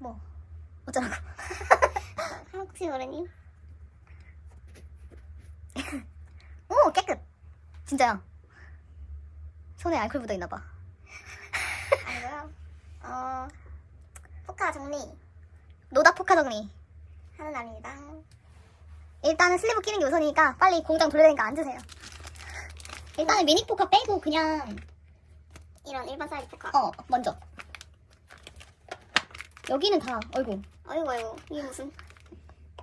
뭐 어쩌라고? 한국식 어른이 오 깨끗. 진짜야. 손에 알코올 묻어 있나 봐. 아니고요. 어 포카 정리 노다 포카 정리. 하는 날입니다. 일단은 슬리브 끼는 게 우선이니까 빨리 공장 돌려야 되니까 앉으세요. 일단은 미니 포카 빼고 그냥 이런 일반 사이즈 포카. 어 먼저. 여기는 다 어이구 어이구 어이구 이게 무슨?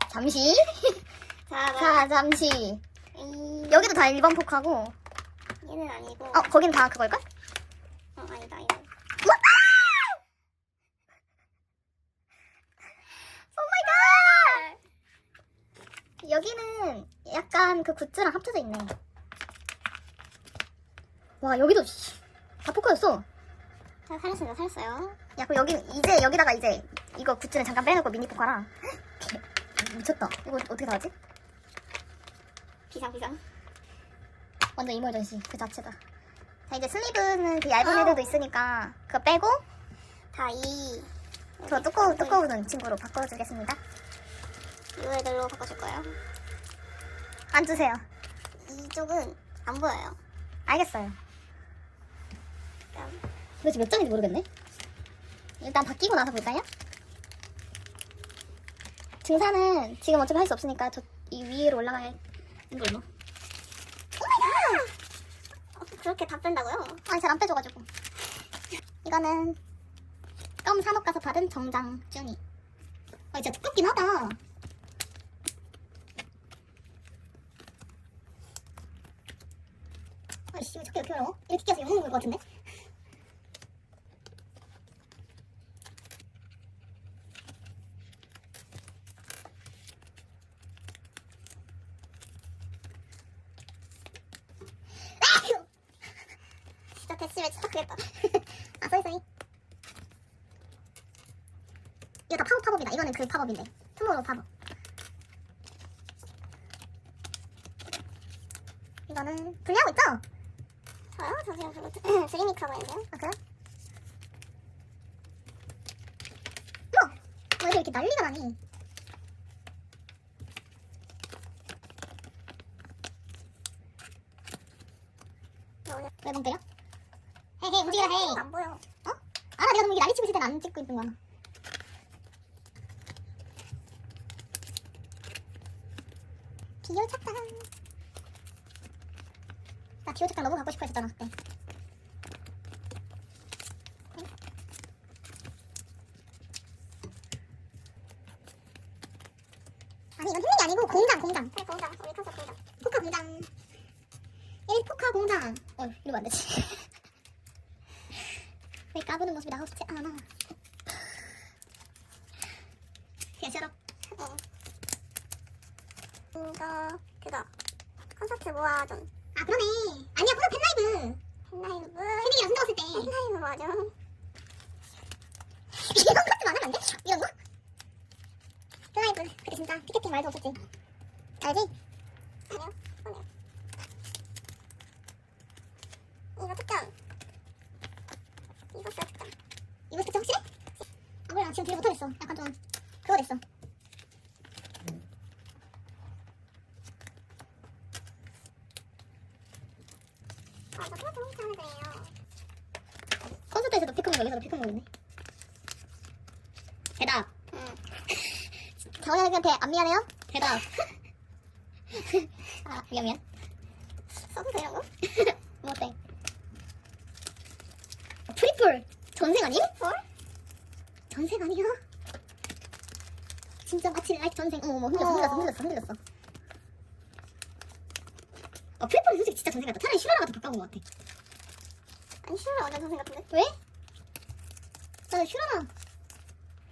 잠시 자, 자, 자 잠시 이 여기도 다 일반 포카고 얘는 아니고. 어 거긴 다 그걸걸? 어, 아니다 아니다. 여기는 약간 그 굿즈랑 합쳐져 있네. 와 여기도 씨, 다 포카였어. 자 살렸습니다 살렸어요. 야 그럼 여기 이제 여기다가 이제 이거 굿즈는 잠깐 빼놓고 미니 포카랑 미쳤다. 이거 어떻게 다 하지? 비상 비상. 완전 이멀전시 그 자체가. 자 이제 슬리브는 그 얇은 아우. 애들도 있으니까 그거 빼고 다이 저 두꺼우 두꺼운 친구로 바꿔주겠습니다. 이 애들로 바꿔줄 거예요. 앉으세요. 이쪽은 안 보여요. 알겠어요. 일단 도대체 몇 장인지 모르겠네. 일단 바뀌고 나서 볼까요? 등산은 지금 어차피 할 수 없으니까 저 이 위로 올라가야 하는 걸로. 어, 그렇게 다 뺀다고요? 아니 잘 안 빼줘가지고. 이거는 껌 산업 가서 받은 정장 쭈니. 아 진짜 두껍긴 하다. 아이씨 왜 자꾸 이렇게 어려워? 이렇게 끼어서 영웅 볼것 같은데? 대시벨 진짜 크겠다. 아 쏘리 쏘리. 이거 다 팝업 팝업이다. 이거는 그 팝업인데. 투모로우 팝업. 이거는 분리하고 있죠? 저요? 저 지금 그거 드리미크 하고 있는데요. 아 그래? 뭐? 왜 이렇게 난리가 나니? 여기 왜멍 때려? 헤이 헤이 움직여라 헤이 안 보여. 어? 알아 내가 너무 이게 난리 치고 있을 때는 안 찍고 있는 거야. 비오 착장. 나 비오 착장 너무 갖고 싶어 했었잖아 그때. 아니 이건 게 아니고 공장 공장. 네, 공장. 우리 가서 공장. 포카 공장. 일 포카 공장. 어 이러면 안 되지. 왜 까부는 모습이 나고 싶지 않아 그냥 싫어 어. 이거 그거 콘서트 모아전 아 그러네 아니야 그건 팬라이브 팬라이브 팬이랑 손잡았을 때 팬라이브 모아전 이런 것도 많으면 안 돼? 이런 거? 티켓팅 말도 없었지. 알지? 아니요. 아니요? 이거 특전 이거 써 특전 이거 진짜 확실해? 아 몰라. 지금 되게 못하겠어. 약간 좀 그거 됐어. 아 이거 하는 거예요 콘서트에서도 여기서도 대답 응 경영한테 안 미안해요? 대답 아 미안 미안 써도 이거? 뭐 어때? 어, 트리플 전생 아님? 헐? 전생 아니야? 진짜 마치 라이트 전생 어머 흔들렸어 어. 흔들렸어 흔들렸어 흔들렸어 어 트리플은 솔직히 진짜 전생 같다 차라리 슈라라가 더 가까운 것 같아 아니 슈라 완전 선생 같은데? 왜? 나는 슈라나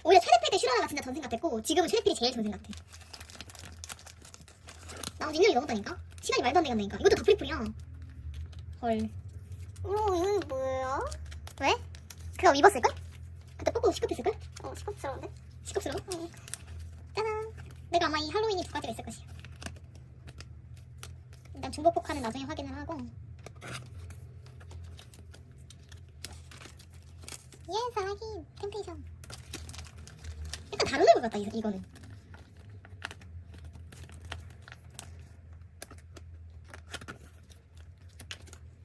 오히려 체리필 때 슈라나가 진짜 전생 같았고 지금은 체리필이 제일 전생 같아 나온 지 1년이 넘었다니까? 시간이 말도 안 되겠다니까 이것도 다 트리플이야 헐 이거 이거 뭐예요? 왜? 그거 입었을걸? 그때 뽀뽀 시급했을걸? 어 시끄럽던데? 시급스러워? 짜잔 내가 아마 이 할로윈이 두 가지가 있을 것이야 일단 중복 포카는 나중에 확인을 하고 예 사랑이 템페이션 약간 다른 얼굴 같다 이, 이거는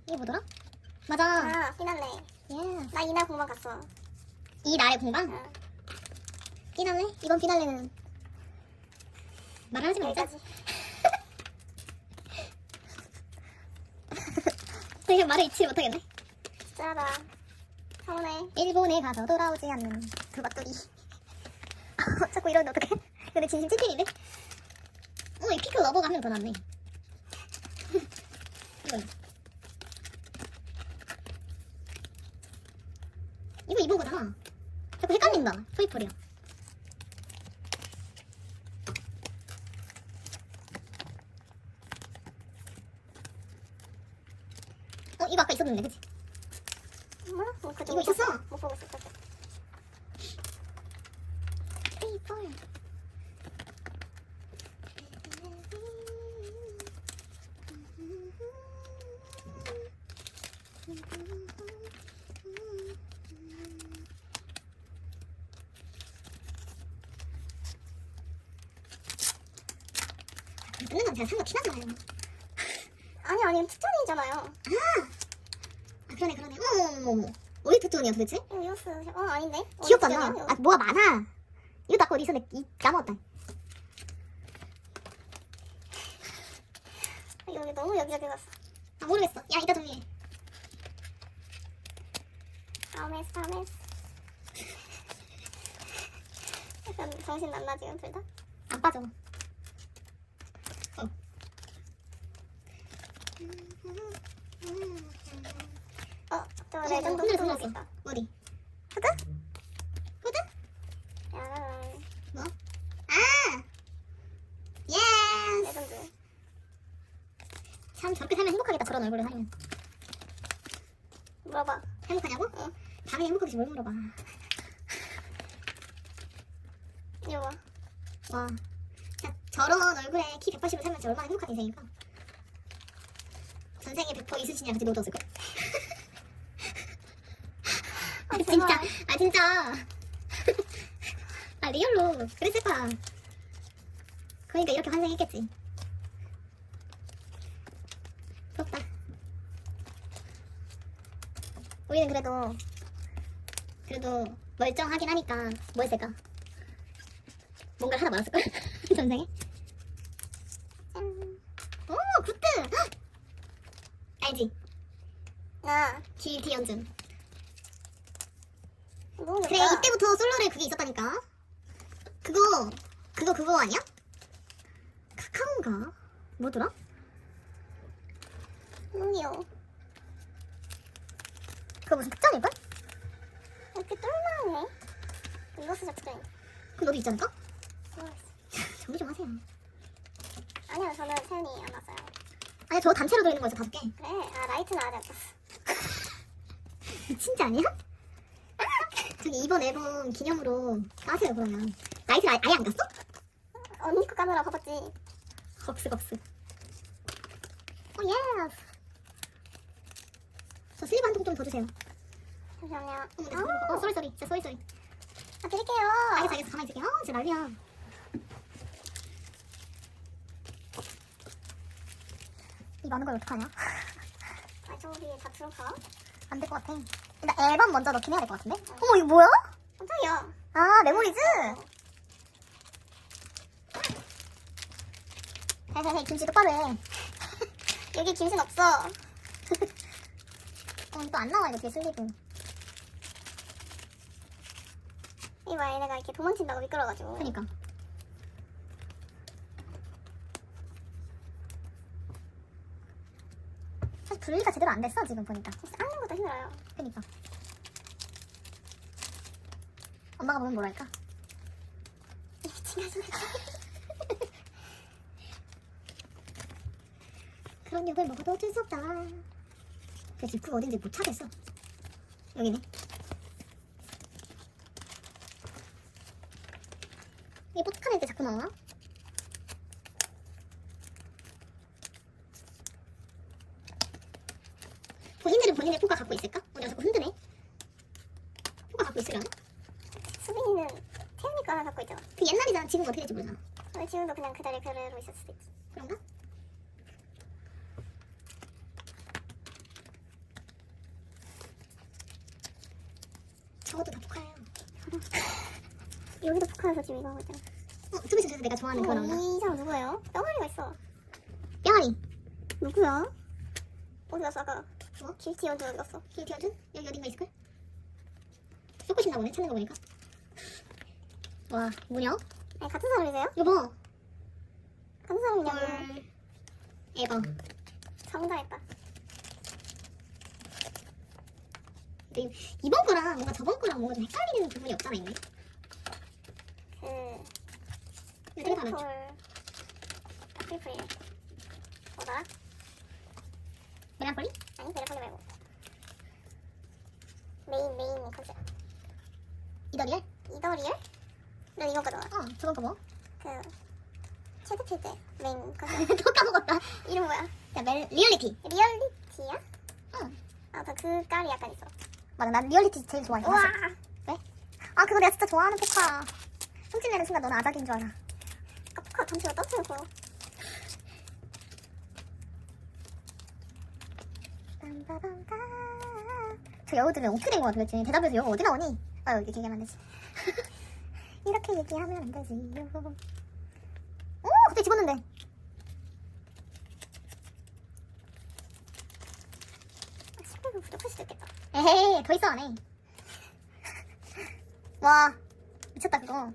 이게 뭐더라? 맞아 아, 피날레. 예. 나 이날 공방 갔어. 이 날의 공방? 응. 피날레? 이번 피날레는 말하지 말자. 되게 말을 잊지 못하겠네 짠하다. 서운해. 일본에 가서 돌아오지 않는 그 맛돌이 자꾸 이러는데 어떡해 근데 진심 찐텐인데? 어, 이 피클 러버가 한 명 더 났네 이거 이거 입은 거잖아 자꾸 헷갈린다 토이폴이야 어 이거 아까 있었는데 그치? 뭐, 그 이거 있었어? 못 보고 있었어. 토이폴 끊는 건 제가 산거 티나잖아요. 아니, 아니, 추천이잖아요. 아 그러네 그러네. 어머머머머. 어디 투톤이야 도대체? 이거 이오스. 어, 아닌데? 어. 이거. 아 뭐가 많아. 이거 아까 어디 있었는데 이 까먹었다. 여기 너무 여기저기 갔어. 아 모르겠어. 야 이따 정리해. 다음에스, 다음에스. 약간 정신 났나, 지금 둘 다? 안 빠져. 어, 저 어, 레전드 흔들렸어, 후드 흔들렸어. 있다. 어디? 후드? 후드? 야, 뭐? 아! 예스! 레전드. 참 저렇게 살면 행복하겠다 저런 얼굴을 하면. 물어봐. 행복하냐고? 응. 당연히 행복하지 뭘 물어봐. 이거 봐. 와. 자, 저런 얼굴에 키 180을 살면 진짜 얼마나 행복한 인생일까? 전생에 100% 이수진이랑 같이 놀았을걸? 아, 제발. 진짜. 아, 진짜. 아, 리얼로. 그랬을 거야. 그러니까 이렇게 환생했겠지. 부럽다. 우리는 그래도, 그래도 멀쩡하긴 하니까 뭐 했을까? 뭔가를 하나 많았을걸? 전생에? 짠. 오, 굿드! 헉! 알지? 아, GT 연준. 너무 그래. 이때부터 솔로를 그게 있었다니까. 그거, 그거, 그거 아니야? 카카오인가? 뭐더라? 귀여워. 그거 무슨 특전일걸? 이렇게. 이거 쓰자, 특전이. 그럼 너도 있지 않을까? 모르겠어. 정리 좀 하세요. 아니요, 저는 세연이 안 왔어요. 아니, 저 단체로 들어있는 거였어, 다섯 개. 그래, 아, 라이트는 아직 안 떴어. 진짜 아니야? 저기 이번 앨범 기념으로 까세요, 그러면. 나이트를 아예, 아예 안 갔어? 언니 거 까느라 바빴지. 겁스, 겁스. 오, 예스! 저 슬리브 한 통 좀 더 주세요. 잠시만요. 어머, 나 슬리브. 어, 쏘리, 쏘리. 진짜 쏘리, 쏘리. 아, 드릴게요. 알겠어, 알겠어. 가만히 있을게. 아, 진짜 난리야. 많은 걸 어떡하냐? 아, 저 우리 다 들어가? 안 될 것 같아. 일단 앨범 먼저 넣긴 해야 될 것 같은데? 어머, 이거 뭐야? 깜짝이야. 아, 메모리즈? 헤헤헤, 김치 똑바로 해. 여기 김신 없어. 어, 또안 나와, 이거 뒤에 슬리브. 이봐, 얘네가 이렇게 도망친다고 미끄러가지고. 그니까. 사실 분리가 제대로 안 됐어, 지금 보니까. 쌓는 것도 힘들어요. 그니까. 엄마가 보면 뭐랄까? 이 미친 가슴. 그런 욕을 먹어도 어쩔 수 없다. 그 집구가 어딘지 못 찾겠어. 여기네. 이게 애들 자꾸 나와? 본인들은 본인의 포가 갖고 있을까? 어, 내가 자꾸 흔드네. 포가 갖고 있으려나? 수빈이는 태연이 거 하나 갖고 있잖아. 그 옛날이잖아. 지금 어떻게 될지 모르잖아. 근데 지금도 그냥 그 자리에 그대로 있을 수도 있지. 그런가? 저것도 다 포카예요. 여기도 포카에서 지금 이거 하고 있잖아. 어, 좀 있으면 내가 좋아하는 그거 어, 나온다. 이 사람 누구예요? 뼈머리가 있어. 뼈아리. 누구야? 어디 갔어 아까? 뭐? 길티 언제 어디 갔어? 길티어준? 여기 어딘가 있을걸? 싶나 보네. 찾는 거 보니까. 와, 뭐냐? 아니 같은 사람이세요? 여보. 같은 사람이냐고. 헐. 에바. 성장했다. 근데 이번 거랑 뭔가 저번 거랑 뭔가 좀 헷갈리는 부분이 없잖아, 이게. 그 되게 다르죠? 뭐더라? 메란폴리? 아니 베레폴리 말고 메인 메인 컨셉 이더리얼? 이더리얼? 너 이거 거잖아 어, 저번 거 뭐? 그 체드필드 메인 컨셉 또 까먹었다. 이름 뭐야? 야, 멜, 리얼리티. 리얼리티야? 응. 아무튼 그 깔이 약간 있어 맞아, 난 리얼리티 제일 좋아해. 우와 아, 그거 내가 진짜 좋아하는 포카. 훔친 내는 순간 너는 아작인 줄 알아. 아까 잠시만 떴어요 빰빠밤빠. 저 여우 들으면 어떻게 된 거야 도대체? 대답해서 여우 어디 나오니? 아, 여기 안 되지. 이렇게 얘기하면 안 되지. 오, 갑자기 집었는데. 아 10분은 부족할 수도 있겠다 에헤이, 더 있어, 안에. 와, 미쳤다, 그거.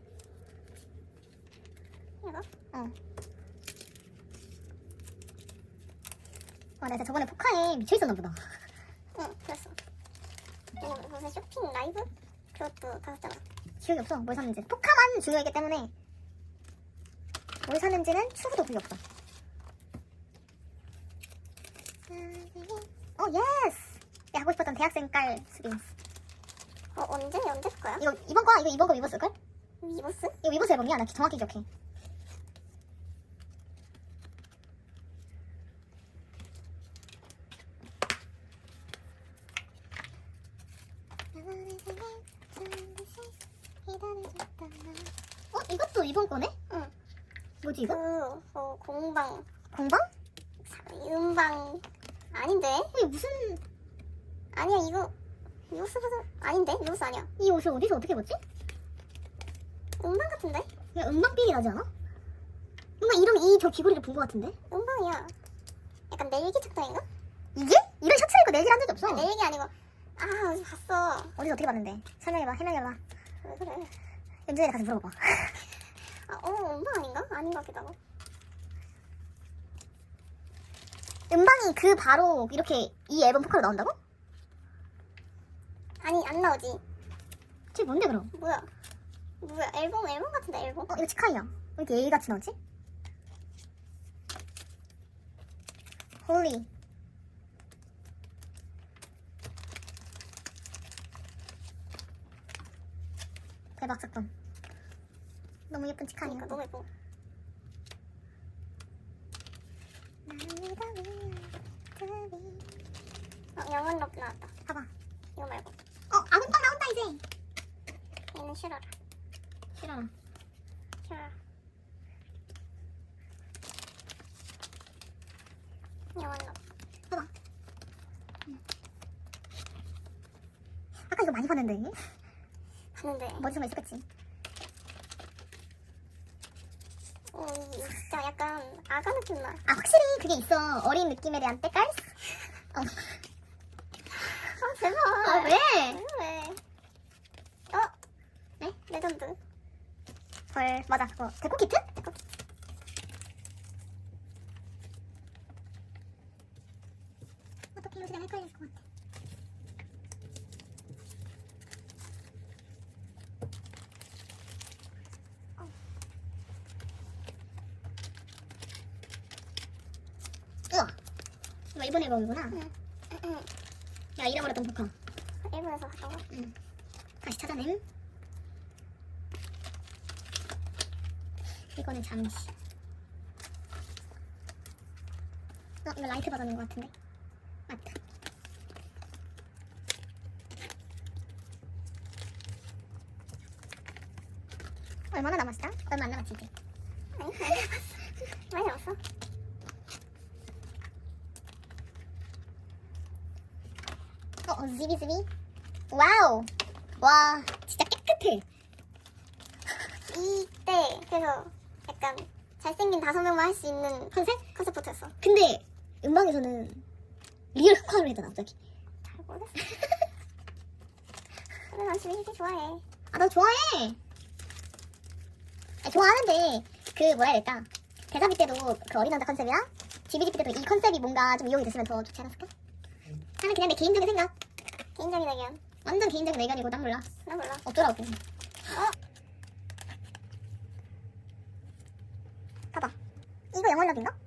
이거? 어. 와, 내가 저번에 포카에 미쳐있었나 보다. 응 그랬어 무슨 쇼핑 라이브? 그것도 갔었잖아 기억이 없어, 뭘 샀는지. 포카만 중요하기 때문에. 뭘 샀는지는 추후도 그게 없어. 어, 예스! 내가 하고 싶었던 대학생 깔 수빈스. 어 언제? 언제 살 거야? 이거 이번 거야? 이거 이번 거 위버스걸? 위버스? 이거 위버스 앨범이야. 나 정확히 기억해. 이번 거네? 응. 뭐지 그 이거? 어, 공방 공방? 음방 아닌데? 이게 무슨 아니야 이거 위버스 버전 아닌데? 위버스 아니야 이 옷을 어디서 어떻게 봤지? 음방 같은데? 그냥 음방삐리 나지 않아? 뭔가 이름 이저 귀걸이를 본 거 같은데? 음방이야 약간 넬기 착장인가? 이게? 이런 셔츠 입고 내일 한 적이 없어. 아, 넬기 아니고 아 어디서 봤어 어디서 어떻게 봤는데? 설명해봐, 해명해봐. 왜 그래 연주에 가서 물어봐봐. 아 어 음방 아닌가? 아닌 것 같기도 하고 음방이 그 바로 이렇게 이 앨범 포카로 나온다고? 아니 안 나오지 쟤 뭔데 그럼? 뭐야 뭐야 앨범 앨범 같은데 앨범 어 이거 치카이야. 왜 이렇게 A 같이 나오지? 홀리. 대박 사건. 너무 예쁜 치카이야. 그러니까 너무 예뻐 어럽 나왔다 봐봐. 이거 말고 어 아군빵 나온다 이제. 얘는 싫어라 싫어. 싫어라 영원 럽 봐봐. 아까 이거 많이 봤는데. 봤는데 머리속에 있었겠지. 어, 이 진짜 약간 아가 느낌 나. 아 확실히 그게 있어. 어린 느낌에 대한 때깔? 어. 아 제발. 아 왜? 왜? 어? 네? 레전드. 헐 맞아 그거 데코 키트? 어떻게 요새 헷갈릴 것 같아 어. 우와 이거 일본 앨범이구나 응. 응. 야 잃어버렸던 포카 일본에서 갔던 거. 다시 찾아냄 이거는 잠시 어 이거 라이트 버전인 것 같은데 맞다 얼마나 남았어? 얼마 안 남았지 이제. 많이 남았어. 많이 남았어. 어, 지비지비. 와우. 와, 진짜 깨끗해. 이때 그래서 약간 잘생긴 다섯 명만 할 수 있는 컨셉? 컨셉부터였어. 근데 음방에서는 리얼 흑화를 했잖아 갑자기. 잘 모르겠어. 근데 난 지민이 좋아해. 아, 나 좋아해. 아니, 좋아하는데 그 뭐라 해야 될까? 대사비 때도 그 어린 남자 컨셉이랑 GBGP 때도 이 컨셉이 뭔가 좀 이용이 됐으면 더 좋지 않았을까? 하는 그냥 내 개인적인 생각. 개인적인 의견. 완전 개인적인 의견이고 난 몰라. 나 몰라. 어쩌라고. 어? 봐봐. 이거 영원력인가?